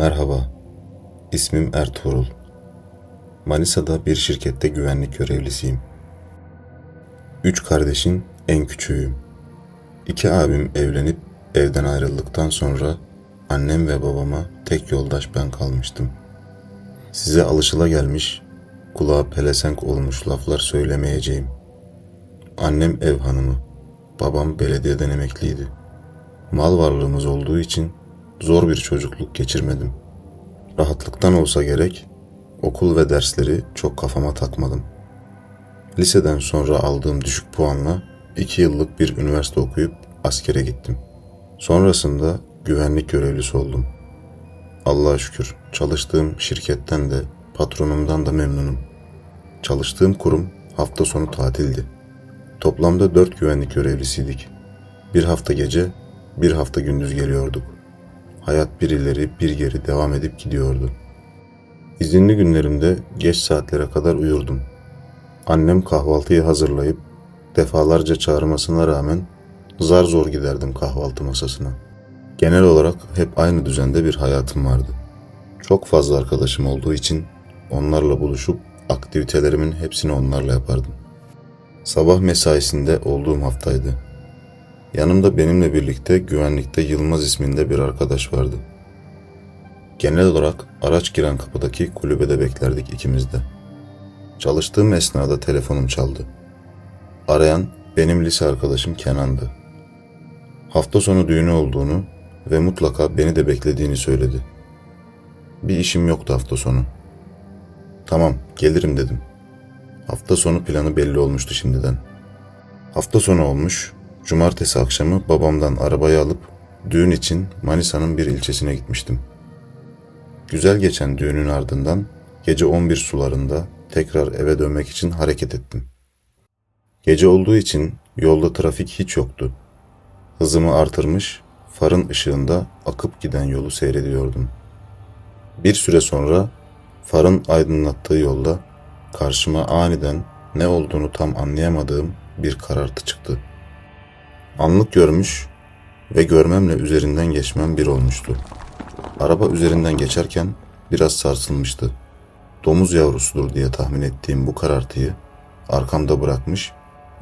Merhaba, ismim Ertuğrul. Manisa'da bir şirkette güvenlik görevlisiyim. Üç kardeşin en küçüğüyüm. İki abim evlenip evden ayrıldıktan sonra annem ve babama tek yoldaş ben kalmıştım. Size alışılagelmiş, kulağa pelesenk olmuş laflar söylemeyeceğim. Annem ev hanımı, babam belediyeden emekliydi. Mal varlığımız olduğu için zor bir çocukluk geçirmedim. Rahatlıktan olsa gerek, okul ve dersleri çok kafama takmadım. Liseden sonra aldığım düşük puanla iki yıllık bir üniversite okuyup askere gittim. Sonrasında güvenlik görevlisi oldum. Allah'a şükür çalıştığım şirketten de patronumdan da memnunum. Çalıştığım kurum hafta sonu tatildi. Toplamda dört güvenlik görevlisiydik. Bir hafta gece, bir hafta gündüz geliyorduk. Hayat bir ileri bir geri devam edip gidiyordu. İzinli günlerimde geç saatlere kadar uyurdum. Annem kahvaltıyı hazırlayıp defalarca çağırmasına rağmen zar zor giderdim kahvaltı masasına. Genel olarak hep aynı düzende bir hayatım vardı. Çok fazla arkadaşım olduğu için onlarla buluşup aktivitelerimin hepsini onlarla yapardım. Sabah mesaisinde olduğum haftaydı. Yanımda benimle birlikte güvenlikte Yılmaz isminde bir arkadaş vardı. Genel olarak araç giren kapıdaki kulübede beklerdik ikimiz de. Çalıştığım esnada telefonum çaldı. Arayan benim lise arkadaşım Kenan'dı. Hafta sonu düğünü olduğunu ve mutlaka beni de beklediğini söyledi. Bir işim yoktu hafta sonu. Tamam, gelirim dedim. Hafta sonu planı belli olmuştu şimdiden. Hafta sonu olmuş, cumartesi akşamı babamdan arabayı alıp düğün için Manisa'nın bir ilçesine gitmiştim. Güzel geçen düğünün ardından gece 11 sularında tekrar eve dönmek için hareket ettim. Gece olduğu için yolda trafik hiç yoktu. Hızımı artırmış, farın ışığında akıp giden yolu seyrediyordum. Bir süre sonra farın aydınlattığı yolda karşıma aniden ne olduğunu tam anlayamadığım bir karartı çıktı. Anlık görmüş ve görmemle üzerinden geçmem bir olmuştu. Araba üzerinden geçerken biraz sarsılmıştı. Domuz yavrusudur diye tahmin ettiğim bu karartıyı arkamda bırakmış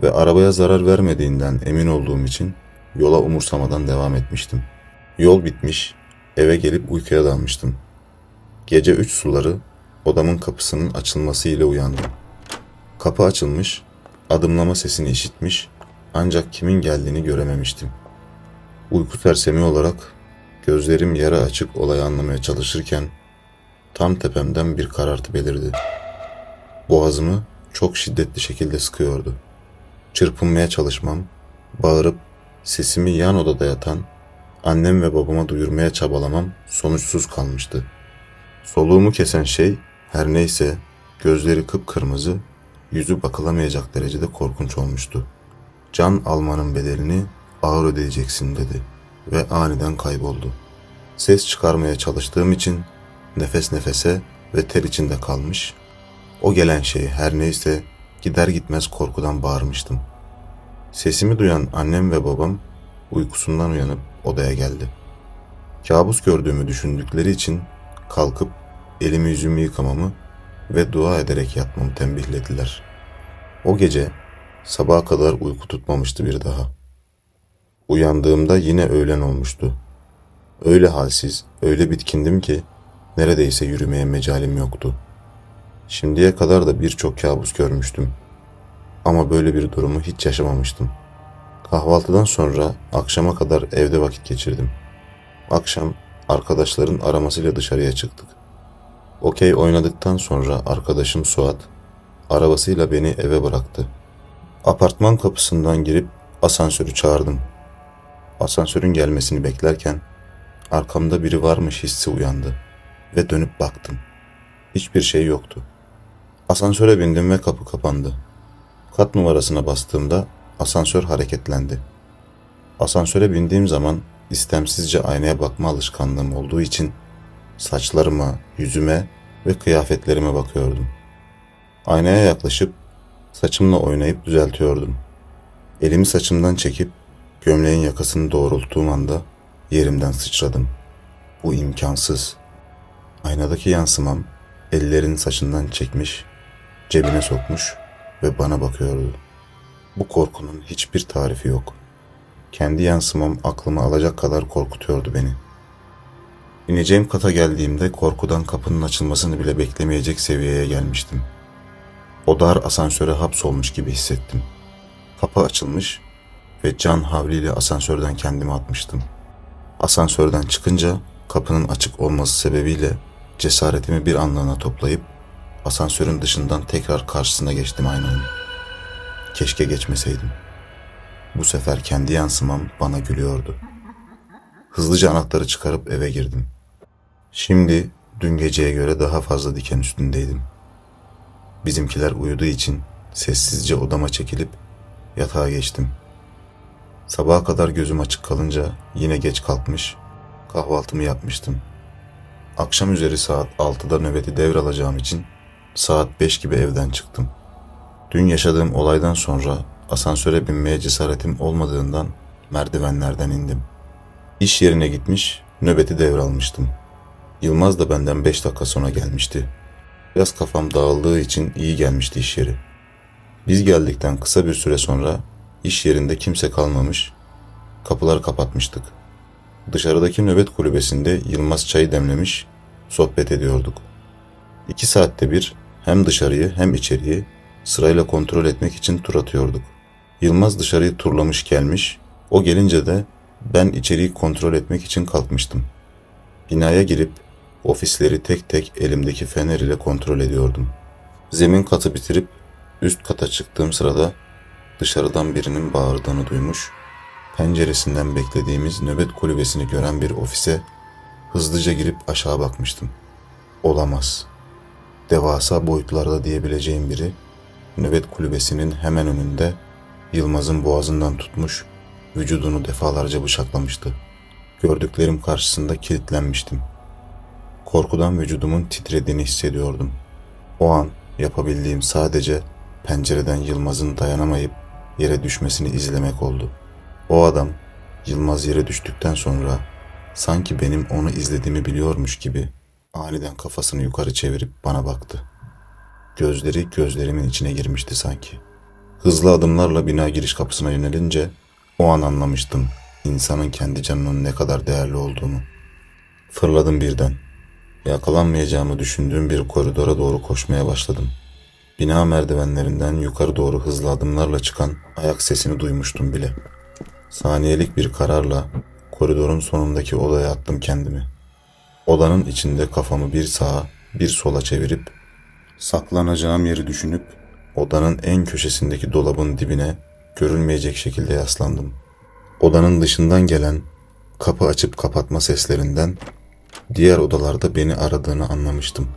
ve arabaya zarar vermediğinden emin olduğum için yola umursamadan devam etmiştim. Yol bitmiş, eve gelip uykuya dalmıştım. Gece üç suları odamın kapısının açılması ile uyandım. Kapı açılmış, adımlama sesini işitmiş ancak kimin geldiğini görememiştim. Uyku sersemi olarak gözlerim yarı açık olayı anlamaya çalışırken tam tepemden bir karartı belirdi. Boğazımı çok şiddetli şekilde sıkıyordu. Çırpınmaya çalışmam, bağırıp sesimi yan odada yatan annem ve babama duyurmaya çabalamam sonuçsuz kalmıştı. Soluğumu kesen şey her neyse gözleri kıpkırmızı, yüzü bakılamayacak derecede korkunç olmuştu. Can almanın bedelini ağır ödeyeceksin dedi ve aniden kayboldu. Ses çıkarmaya çalıştığım için nefes nefese ve ter içinde kalmış. O gelen şey her neyse gider gitmez korkudan bağırmıştım. Sesimi duyan annem ve babam uykusundan uyanıp odaya geldi. Kabus gördüğümü düşündükleri için kalkıp elimi yüzümü yıkamamı ve dua ederek yatmamı tembihlediler. O gece sabaha kadar uyku tutmamıştı bir daha. Uyandığımda yine öğlen olmuştu. Öyle halsiz, öyle bitkindim ki neredeyse yürümeye mecalim yoktu. Şimdiye kadar da birçok kabus görmüştüm. Ama böyle bir durumu hiç yaşamamıştım. Kahvaltıdan sonra akşama kadar evde vakit geçirdim. Akşam arkadaşların aramasıyla dışarıya çıktık. Okey oynadıktan sonra arkadaşım Suat arabasıyla beni eve bıraktı. Apartman kapısından girip asansörü çağırdım. Asansörün gelmesini beklerken arkamda biri varmış hissi uyandı ve dönüp baktım. Hiçbir şey yoktu. Asansöre bindim ve kapı kapandı. Kat numarasına bastığımda asansör hareketlendi. Asansöre bindiğim zaman istemsizce aynaya bakma alışkanlığım olduğu için saçlarıma, yüzüme ve kıyafetlerime bakıyordum. Aynaya yaklaşıp saçımla oynayıp düzeltiyordum. Elimi saçımdan çekip gömleğin yakasını doğrulttuğum anda yerimden sıçradım. Bu imkansız. Aynadaki yansımam ellerini saçından çekmiş, cebine sokmuş ve bana bakıyordu. Bu korkunun hiçbir tarifi yok. Kendi yansımam aklımı alacak kadar korkutuyordu beni. İneceğim kata geldiğimde korkudan kapının açılmasını bile beklemeyecek seviyeye gelmiştim. O dar asansöre hapsolmuş gibi hissettim. Kapı açılmış ve can havliyle asansörden kendimi atmıştım. Asansörden çıkınca kapının açık olması sebebiyle cesaretimi bir anlığına toplayıp asansörün dışından tekrar karşısına geçtim aynanın. Keşke geçmeseydim. Bu sefer kendi yansımam bana gülüyordu. Hızlıca anahtarı çıkarıp eve girdim. Şimdi dün geceye göre daha fazla diken üstündeydim. Bizimkiler uyuduğu için sessizce odama çekilip yatağa geçtim. Sabaha kadar gözüm açık kalınca yine geç kalkmış, kahvaltımı yapmıştım. Akşam üzeri saat 6'da nöbeti devralacağım için saat 5 gibi evden çıktım. Dün yaşadığım olaydan sonra asansöre binmeye cesaretim olmadığından merdivenlerden indim. İş yerine gitmiş, nöbeti devralmıştım. Yılmaz da benden 5 dakika sonra gelmişti. Biraz kafam dağıldığı için iyi gelmişti iş yeri. Biz geldikten kısa bir süre sonra iş yerinde kimse kalmamış, kapıları kapatmıştık. Dışarıdaki nöbet kulübesinde Yılmaz çayı demlemiş, sohbet ediyorduk. İki saatte bir hem dışarıyı hem içeriği sırayla kontrol etmek için tur atıyorduk. Yılmaz dışarıyı turlamış gelmiş, o gelince de ben içeriği kontrol etmek için kalkmıştım. Binaya girip ofisleri tek tek elimdeki fener ile kontrol ediyordum. Zemin katı bitirip üst kata çıktığım sırada dışarıdan birinin bağırdığını duymuş, penceresinden beklediğimiz nöbet kulübesini gören bir ofise hızlıca girip aşağı bakmıştım. Olamaz. Devasa boyutlarda diyebileceğim biri nöbet kulübesinin hemen önünde Yılmaz'ın boğazından tutmuş, vücudunu defalarca bıçaklamıştı. Gördüklerim karşısında kilitlenmiştim. Korkudan vücudumun titrediğini hissediyordum. O an yapabildiğim sadece pencereden Yılmaz'ın dayanamayıp yere düşmesini izlemek oldu. O adam Yılmaz yere düştükten sonra sanki benim onu izlediğimi biliyormuş gibi aniden kafasını yukarı çevirip bana baktı. Gözleri gözlerimin içine girmişti sanki. Hızlı adımlarla bina giriş kapısına yönelince o an anlamıştım insanın kendi canının ne kadar değerli olduğunu. Fırladım birden. Yakalanmayacağımı düşündüğüm bir koridora doğru koşmaya başladım. Bina merdivenlerinden yukarı doğru hızlı adımlarla çıkan ayak sesini duymuştum bile. Saniyelik bir kararla koridorun sonundaki odaya attım kendimi. Odanın içinde kafamı bir sağa bir sola çevirip saklanacağım yeri düşünüp odanın en köşesindeki dolabın dibine görülmeyecek şekilde yaslandım. Odanın dışından gelen kapı açıp kapatma seslerinden diğer odalarda beni aradığını anlamıştım.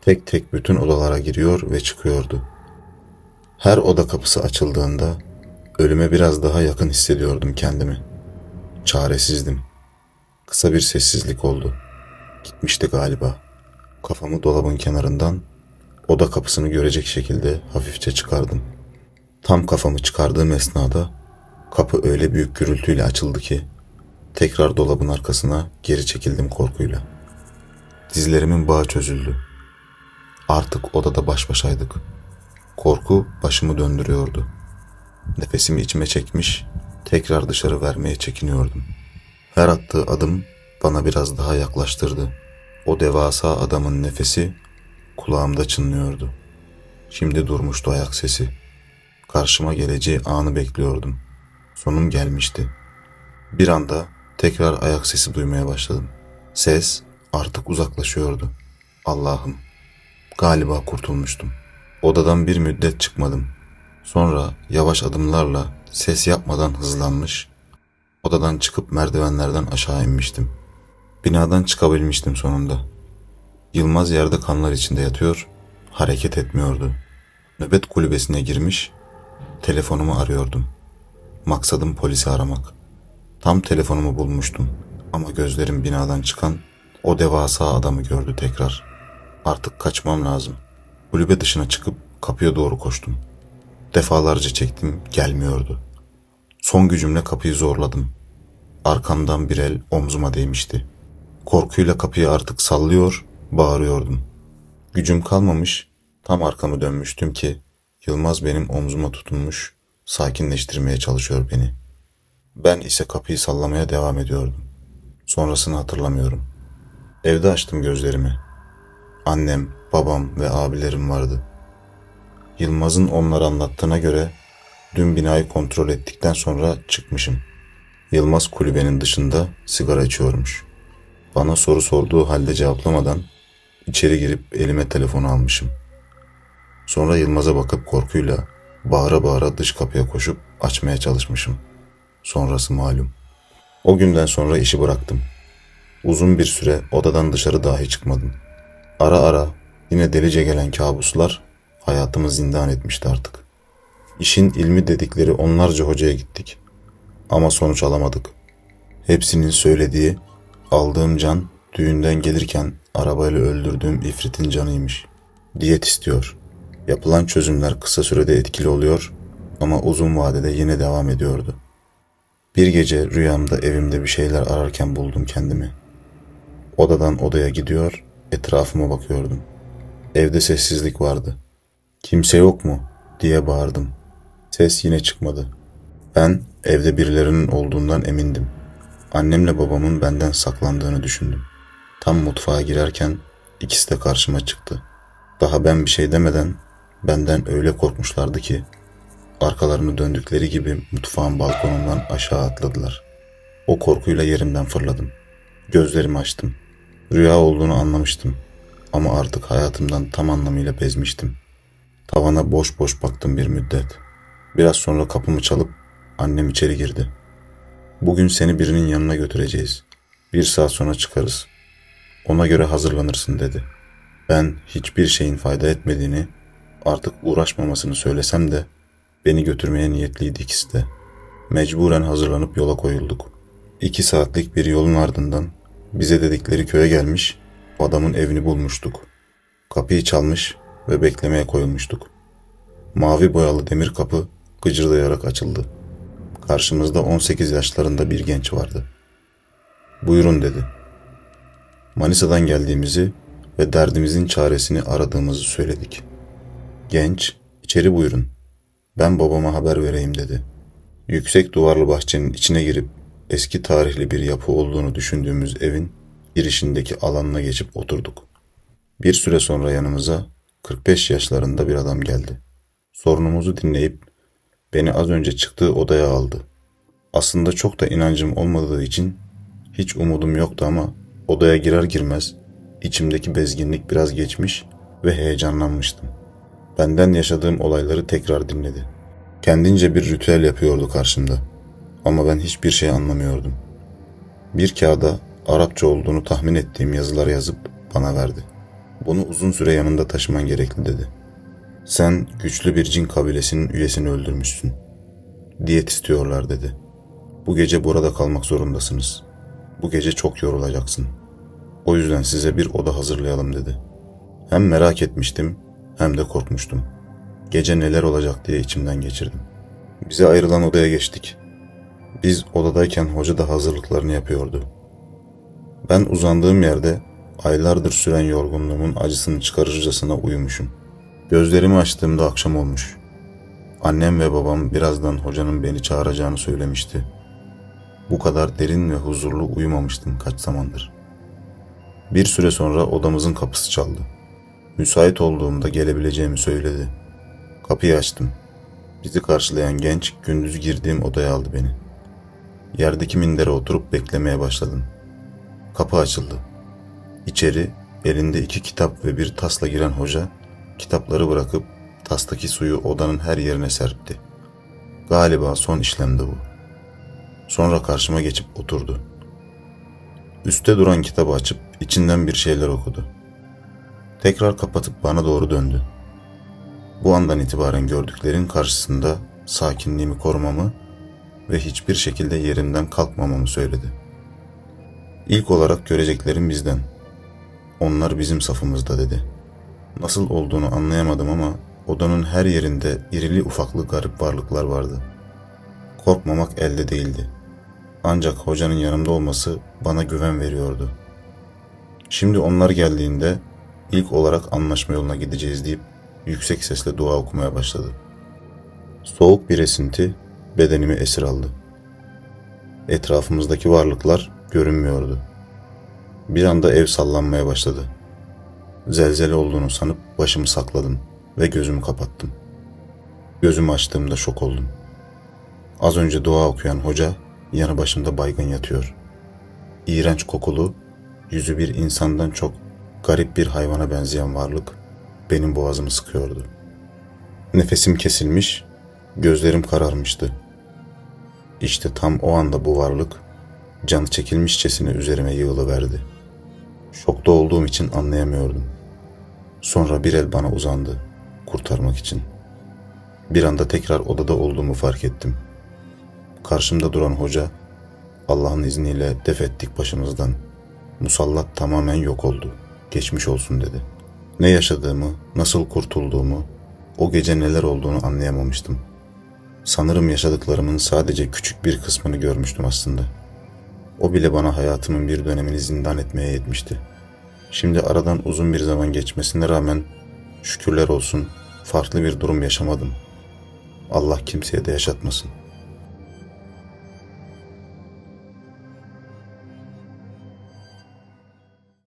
Tek tek bütün odalara giriyor ve çıkıyordu. Her oda kapısı açıldığında ölüme biraz daha yakın hissediyordum kendimi. Çaresizdim. Kısa bir sessizlik oldu. Gitmişti galiba. Kafamı dolabın kenarından oda kapısını görecek şekilde hafifçe çıkardım. Tam kafamı çıkardığım esnada kapı öyle büyük gürültüyle açıldı ki tekrar dolabın arkasına geri çekildim korkuyla. Dizlerimin bağı çözüldü. Artık odada baş başaydık. Korku başımı döndürüyordu. Nefesimi içime çekmiş, tekrar dışarı vermeye çekiniyordum. Her attığı adım bana biraz daha yaklaştırdı. O devasa adamın nefesi kulağımda çınlıyordu. Şimdi durmuştu ayak sesi. Karşıma geleceği anı bekliyordum. Sonum gelmişti. Bir anda tekrar ayak sesi duymaya başladım. Ses artık uzaklaşıyordu. Allah'ım, galiba kurtulmuştum. Odadan bir müddet çıkmadım. Sonra yavaş adımlarla ses yapmadan hızlanmış, odadan çıkıp merdivenlerden aşağı inmiştim. Binadan çıkabilmiştim sonunda. Yılmaz yerde kanlar içinde yatıyor, hareket etmiyordu. Nöbet kulübesine girmiş, telefonumu arıyordum. Maksadım polisi aramak. Tam telefonumu bulmuştum ama gözlerim binadan çıkan o devasa adamı gördü tekrar. Artık kaçmam lazım. Kulübe dışına çıkıp kapıya doğru koştum. Defalarca çektim, gelmiyordu. Son gücümle kapıyı zorladım. Arkamdan bir el omzuma değmişti. Korkuyla kapıyı artık sallıyor, Bağırıyordum. Gücüm kalmamış, tam arkamı dönmüştüm ki Yılmaz benim omzuma tutunmuş, sakinleştirmeye çalışıyor beni. Ben ise kapıyı sallamaya devam ediyordum. Sonrasını hatırlamıyorum. Evde açtım gözlerimi. Annem, babam ve abilerim vardı. Yılmaz'ın onlara anlattığına göre dün binayı kontrol ettikten sonra çıkmışım. Yılmaz kulübenin dışında sigara içiyormuş. Bana soru sorduğu halde cevaplamadan içeri girip elime telefonu almışım. Sonra Yılmaz'a bakıp korkuyla bağıra bağıra dış kapıya koşup açmaya çalışmışım. Sonrası malum. O günden sonra işi bıraktım. Uzun bir süre odadan dışarı dahi çıkmadım. Ara ara yine delice gelen kabuslar hayatımı zindan etmişti artık. İşin ilmi dedikleri onlarca hocaya gittik. Ama sonuç alamadık. Hepsinin söylediği aldığım can düğünden gelirken arabayla öldürdüğüm ifritin canıymış. Diyet istiyor. Yapılan çözümler kısa sürede etkili oluyor ama uzun vadede yine devam ediyordu. Bir gece rüyamda evimde bir şeyler ararken buldum kendimi. Odadan odaya gidiyor, etrafıma bakıyordum. Evde sessizlik vardı. Kimse yok mu diye bağırdım. Ses yine çıkmadı. Ben evde birilerinin olduğundan emindim. Annemle babamın benden saklandığını düşündüm. Tam mutfağa girerken ikisi de karşıma çıktı. Daha ben bir şey demeden benden öyle korkmuşlardı ki arkalarını döndükleri gibi mutfağın balkonundan aşağı atladılar. O korkuyla yerimden fırladım. Gözlerimi açtım. Rüya olduğunu anlamıştım ama artık hayatımdan tam anlamıyla bezmiştim. Tavana boş boş baktım bir müddet. Biraz sonra kapımı çalıp annem içeri girdi. Bugün seni birinin yanına götüreceğiz. Bir saat sonra çıkarız. Ona göre hazırlanırsın dedi. Ben hiçbir şeyin fayda etmediğini, artık uğraşmamasını söylesem de beni götürmeye niyetliydi ikisi de. Mecburen hazırlanıp yola koyulduk. İki saatlik bir yolun ardından bize dedikleri köye gelmiş, adamın evini bulmuştuk. Kapıyı çalmış ve beklemeye koyulmuştuk. Mavi boyalı demir kapı gıcırdayarak açıldı. Karşımızda 18 yaşlarında bir genç vardı. Buyurun dedi. Manisa'dan geldiğimizi ve derdimizin çaresini aradığımızı söyledik. Genç, içeri buyurun. Ben babama haber vereyim dedi. Yüksek duvarlı bahçenin içine girip eski tarihli bir yapı olduğunu düşündüğümüz evin girişindeki alanına geçip oturduk. Bir süre sonra yanımıza 45 yaşlarında bir adam geldi. Sorunumuzu dinleyip beni az önce çıktığı odaya aldı. Aslında çok da inancım olmadığı için hiç umudum yoktu ama odaya girer girmez içimdeki bezginlik biraz geçmiş ve heyecanlanmıştım. Benden yaşadığım olayları tekrar dinledi. Kendince bir ritüel yapıyordu karşımda. Ama ben hiçbir şey anlamıyordum. Bir kağıda Arapça olduğunu tahmin ettiğim yazıları yazıp bana verdi. Bunu uzun süre yanında taşıman gerekli dedi. Sen güçlü bir cin kabilesinin üyesini öldürmüşsün. Diyet istiyorlar dedi. Bu gece burada kalmak zorundasınız. Bu gece çok yorulacaksın. O yüzden size bir oda hazırlayalım dedi. Hem merak etmiştim hem de korkmuştum. Gece neler olacak diye içimden geçirdim. Bize ayrılan odaya geçtik. Biz odadayken hoca da hazırlıklarını yapıyordu. Ben uzandığım yerde aylardır süren yorgunluğumun acısını çıkarırcasına uyumuşum. Gözlerimi açtığımda akşam olmuş. Annem ve babam birazdan hocanın beni çağıracağını söylemişti. Bu kadar derin ve huzurlu uyumamıştım kaç zamandır. Bir süre sonra odamızın kapısı çaldı. Müsait olduğumda gelebileceğimi söyledi. Kapıyı açtım. Bizi karşılayan genç gündüz girdiğim odaya aldı beni. Yerdeki mindere oturup beklemeye başladım. Kapı açıldı. İçeri elinde iki kitap ve bir tasla giren hoca kitapları bırakıp tastaki suyu odanın her yerine serpti. Galiba son işlemdi bu. Sonra karşıma geçip oturdu. Üste duran kitabı açıp içinden bir şeyler okudu. Tekrar kapatıp bana doğru döndü. Bu andan itibaren gördüklerin karşısında sakinliğimi korumamı ve hiçbir şekilde yerimden kalkmamamı söyledi. İlk olarak göreceklerim bizden. Onlar bizim safımızda dedi. Nasıl olduğunu anlayamadım ama odanın her yerinde irili ufaklı garip varlıklar vardı. Korkmamak elde değildi. Ancak hocanın yanımda olması bana güven veriyordu. Şimdi onlar geldiğinde ilk olarak anlaşma yoluna gideceğiz deyip yüksek sesle dua okumaya başladı. Soğuk bir esinti bedenimi esir aldı. Etrafımızdaki varlıklar görünmüyordu. Bir anda ev sallanmaya başladı. Zelzele olduğunu sanıp başımı sakladım ve gözümü kapattım. Gözümü açtığımda şok oldum. Az önce dua okuyan hoca yanı başımda baygın yatıyor. İğrenç kokulu, yüzü bir insandan çok garip bir hayvana benzeyen varlık benim boğazımı sıkıyordu. Nefesim kesilmiş, gözlerim kararmıştı. İşte tam o anda bu varlık canı çekilmişçesine üzerime yığılıverdi. Şokta olduğum için anlayamıyordum. Sonra bir el bana uzandı kurtarmak için. Bir anda tekrar odada olduğumu fark ettim. Karşımda duran hoca Allah'ın izniyle def ettik başımızdan. Musallat tamamen yok oldu. Geçmiş olsun dedi. Ne yaşadığımı, nasıl kurtulduğumu, o gece neler olduğunu anlayamamıştım. Sanırım yaşadıklarımın sadece küçük bir kısmını görmüştüm aslında. O bile bana hayatımın bir dönemini zindan etmeye yetmişti. Şimdi aradan uzun bir zaman geçmesine rağmen şükürler olsun farklı bir durum yaşamadım. Allah kimseye de yaşatmasın.